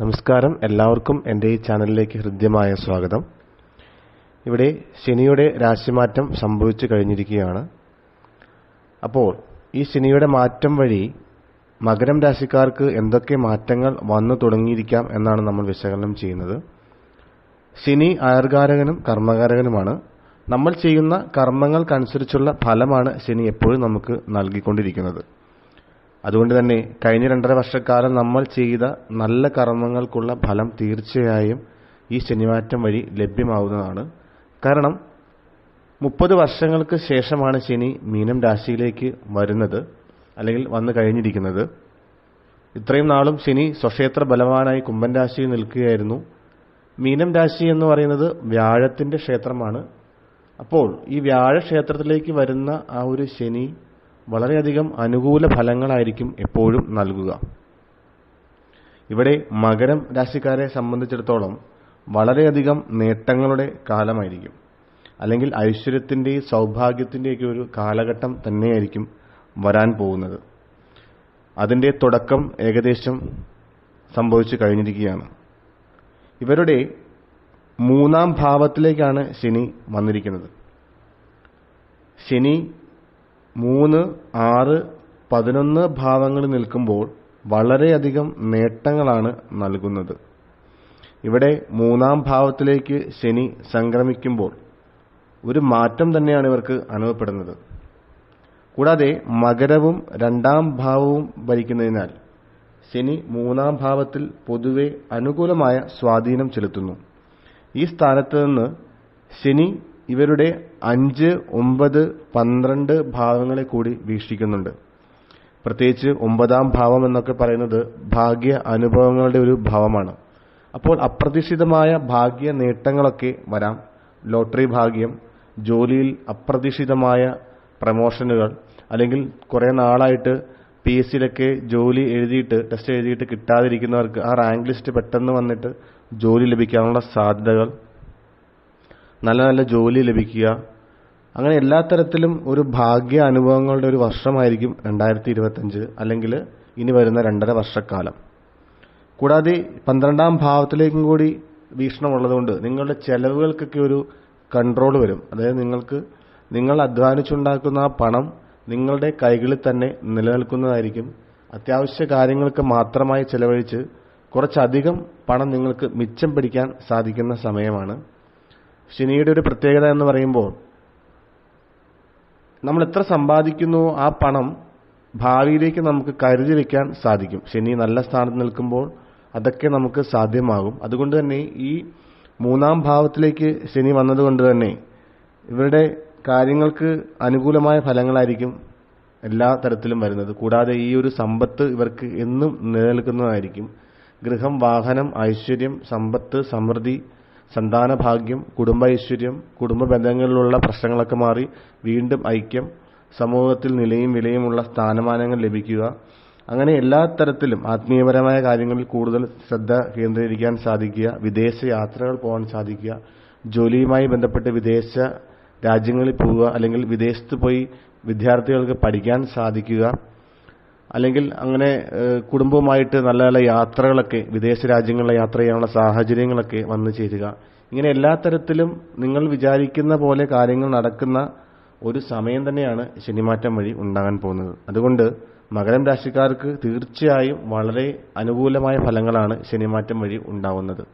നമസ്കാരം. എല്ലാവർക്കും എന്റെ ഈ ചാനലിലേക്ക് ഹൃദ്യമായ സ്വാഗതം. ഇവിടെ ശനിയുടെ രാശിമാറ്റം സംഭവിച്ചു കഴിഞ്ഞിരിക്കുകയാണ്. അപ്പോൾ ഈ ശനിയുടെ മാറ്റം വഴി മകരം രാശിക്കാർക്ക് എന്തൊക്കെ മാറ്റങ്ങൾ വന്നു തുടങ്ങിയിരിക്കാം എന്നാണ് നമ്മൾ വിശകലനം ചെയ്യുന്നത്. ശനി അയർകാരകനും കർമ്മകാരകനുമാണ്. നമ്മൾ ചെയ്യുന്ന കർമ്മങ്ങൾക്കനുസരിച്ചുള്ള ഫലമാണ് ശനി എപ്പോഴും നമുക്ക് നൽകിക്കൊണ്ടിരിക്കുന്നത്. അതുകൊണ്ട് തന്നെ കഴിഞ്ഞ രണ്ടര വർഷക്കാലം നമ്മൾ ചെയ്ത നല്ല കർമ്മങ്ങൾക്കുള്ള ഫലം തീർച്ചയായും ഈ ശനിമാറ്റം വഴി ലഭ്യമാവുന്നതാണ്. കാരണം മുപ്പത് വർഷങ്ങൾക്ക് ശേഷമാണ് ശനി മീനം രാശിയിലേക്ക് വരുന്നത് അല്ലെങ്കിൽ വന്നു കഴിഞ്ഞിരിക്കുന്നത്. ഇത്രയും നാളും ശനി സ്വക്ഷേത്ര ബലവാനായി കുംഭൻ രാശിയിൽ നിൽക്കുകയായിരുന്നു. മീനം രാശി എന്ന് പറയുന്നത് വ്യാഴത്തിന്റെ ക്ഷേത്രമാണ്. അപ്പോൾ ഈ വ്യാഴ ക്ഷേത്രത്തിലേക്ക് വരുന്ന ആ ഒരു ശനി വളരെയധികം അനുകൂല ഫലങ്ങളായിരിക്കും എപ്പോഴും നൽകുക. ഇവിടെ മകരം രാശിക്കാരെ സംബന്ധിച്ചിടത്തോളം വളരെയധികം നേട്ടങ്ങളുടെ കാലമായിരിക്കും. അല്ലെങ്കിൽ ഐശ്വര്യത്തിന്റെയും സൗഭാഗ്യത്തിന്റെയൊക്കെ ഒരു കാലഘട്ടം തന്നെയായിരിക്കും വരാൻ പോകുന്നത്. അതിന്റെ തുടക്കം ഏകദേശം സംഭവിച്ചു കഴിഞ്ഞിരിക്കുകയാണ്. ഇവരുടെ മൂന്നാം ഭാവത്തിലേക്കാണ് ശനി വന്നിരിക്കുന്നത്. ശനി മൂന്ന് ആറ് പതിനൊന്ന് ഭാവങ്ങളിൽ നിൽക്കുമ്പോൾ വളരെയധികം നേട്ടങ്ങളാണ് നൽകുന്നത്. ഇവിടെ മൂന്നാം ഭാവത്തിലേക്ക് ശനി സംക്രമിക്കുമ്പോൾ ഒരു മാറ്റം തന്നെയാണ് ഇവർക്ക് അനുഭവപ്പെടുന്നത്. കൂടാതെ മകരവും രണ്ടാം ഭാവവും ഭരിക്കുന്നതിനാൽ ശനി മൂന്നാം ഭാവത്തിൽ പൊതുവെ അനുകൂലമായ സ്വാധീനം ചെലുത്തുന്നു. ഈ സ്ഥാനത്ത് നിന്ന് ശനി ഇവരുടെ അഞ്ച് ഒമ്പത് പന്ത്രണ്ട് ഭാവങ്ങളെ കൂടി വീക്ഷിക്കുന്നുണ്ട്. പ്രത്യേകിച്ച് ഒമ്പതാം ഭാവം എന്നൊക്കെ പറയുന്നത് ഭാഗ്യ അനുഭവങ്ങളുടെ ഒരു ഭാവമാണ്. അപ്പോൾ അപ്രതീക്ഷിതമായ ഭാഗ്യ നേട്ടങ്ങളൊക്കെ വരാം. ലോട്ടറി ഭാഗ്യം ജോലിയിൽ അപ്രതീക്ഷിതമായ പ്രമോഷനുകൾ അല്ലെങ്കിൽ കുറേ നാളായിട്ട് പി എസ് സിയിലൊക്കെ ജോലി എഴുതിയിട്ട് ടെസ്റ്റ് എഴുതിയിട്ട് കിട്ടാതിരിക്കുന്നവർക്ക് ആ റാങ്ക് ലിസ്റ്റ് പെട്ടെന്ന് വന്നിട്ട് ജോലി ലഭിക്കാനുള്ള സാധ്യതകൾ നല്ല നല്ല ജോലി ലഭിക്കുക. അങ്ങനെ എല്ലാ തരത്തിലും ഒരു ഭാഗ്യ അനുഭവങ്ങളുടെ ഒരു വർഷമായിരിക്കും രണ്ടായിരത്തി ഇരുപത്തഞ്ച് അല്ലെങ്കിൽ ഇനി വരുന്ന രണ്ടര വർഷക്കാലം. കൂടാതെ പന്ത്രണ്ടാം ഭാവത്തിലേക്കും കൂടി വീക്ഷണമുള്ളതുകൊണ്ട് നിങ്ങളുടെ ചെലവുകൾക്കൊക്കെ ഒരു കൺട്രോൾ വരും. അതായത് നിങ്ങൾക്ക് നിങ്ങൾ അധ്വാനിച്ചുണ്ടാക്കുന്ന ആ പണം നിങ്ങളുടെ കൈകളിൽ തന്നെ നിലനിൽക്കുന്നതായിരിക്കും. അത്യാവശ്യ കാര്യങ്ങൾക്ക് മാത്രമായി ചെലവഴിച്ച് കുറച്ചധികം പണം നിങ്ങൾക്ക് മിച്ചം പിടിക്കാൻ സാധിക്കുന്ന സമയമാണ്. ശനിയുടെ ഒരു പ്രത്യേകത എന്ന് പറയുമ്പോൾ നമ്മൾ എത്ര സമ്പാദിക്കുന്നു ആ പണം ഭാവിയിലേക്ക് നമുക്ക് കരുതി വയ്ക്കാൻ സാധിക്കും. ശനി നല്ല സ്ഥാനത്ത് നിൽക്കുമ്പോൾ അതൊക്കെ നമുക്ക് സാധ്യമാകും. അതുകൊണ്ട് തന്നെ ഈ മൂന്നാം ഭാവത്തിലേക്ക് ശനി വന്നതുകൊണ്ട് തന്നെ ഇവരുടെ കാര്യങ്ങൾക്ക് അനുകൂലമായ ഫലങ്ങളായിരിക്കും എല്ലാ തരത്തിലും വരുന്നത്. കൂടാതെ ഈ ഒരു സമ്പത്ത് ഇവർക്ക് എന്നും നിലനിൽക്കുന്നതായിരിക്കും. ഗൃഹം വാഹനം ഐശ്വര്യം സമ്പത്ത് സമൃദ്ധി സന്താനഭാഗ്യം കുടുംബ ഐശ്വര്യം കുടുംബ ബന്ധങ്ങളിലുള്ള പ്രശ്നങ്ങളൊക്കെ മാറി വീണ്ടും ഐക്യം സമൂഹത്തിൽ നിലയും വിലയുമുള്ള സ്ഥാനമാനങ്ങൾ ലഭിക്കുക. അങ്ങനെ എല്ലാ തരത്തിലും ആത്മീയപരമായ കാര്യങ്ങളിൽ കൂടുതൽ ശ്രദ്ധ കേന്ദ്രീകരിക്കാൻ സാധിക്കുക വിദേശ യാത്രകൾ പോകാൻ സാധിക്കുക ജോലിയുമായി ബന്ധപ്പെട്ട് വിദേശ രാജ്യങ്ങളിൽ പോവുക അല്ലെങ്കിൽ വിദേശത്ത് പോയി വിദ്യാർത്ഥികൾക്ക് പഠിക്കാൻ സാധിക്കുക. അല്ലെങ്കിൽ അങ്ങനെ കുടുംബവുമായിട്ട് നല്ല നല്ല യാത്രകളൊക്കെ വിദേശ രാജ്യങ്ങളിലെ യാത്ര ചെയ്യാനുള്ള സാഹചര്യങ്ങളൊക്കെ വന്നു ചേരുക. ഇങ്ങനെ എല്ലാ തരത്തിലും നിങ്ങൾ വിചാരിക്കുന്ന പോലെ കാര്യങ്ങൾ നടക്കുന്ന ഒരു സമയം തന്നെയാണ് ശനിമാറ്റം വഴി ഉണ്ടാകാൻ പോകുന്നത്. അതുകൊണ്ട് മകരം രാശിക്കാർക്ക് തീർച്ചയായും വളരെ അനുകൂലമായ ഫലങ്ങളാണ് ശനിമാറ്റം വഴി ഉണ്ടാവുന്നത്.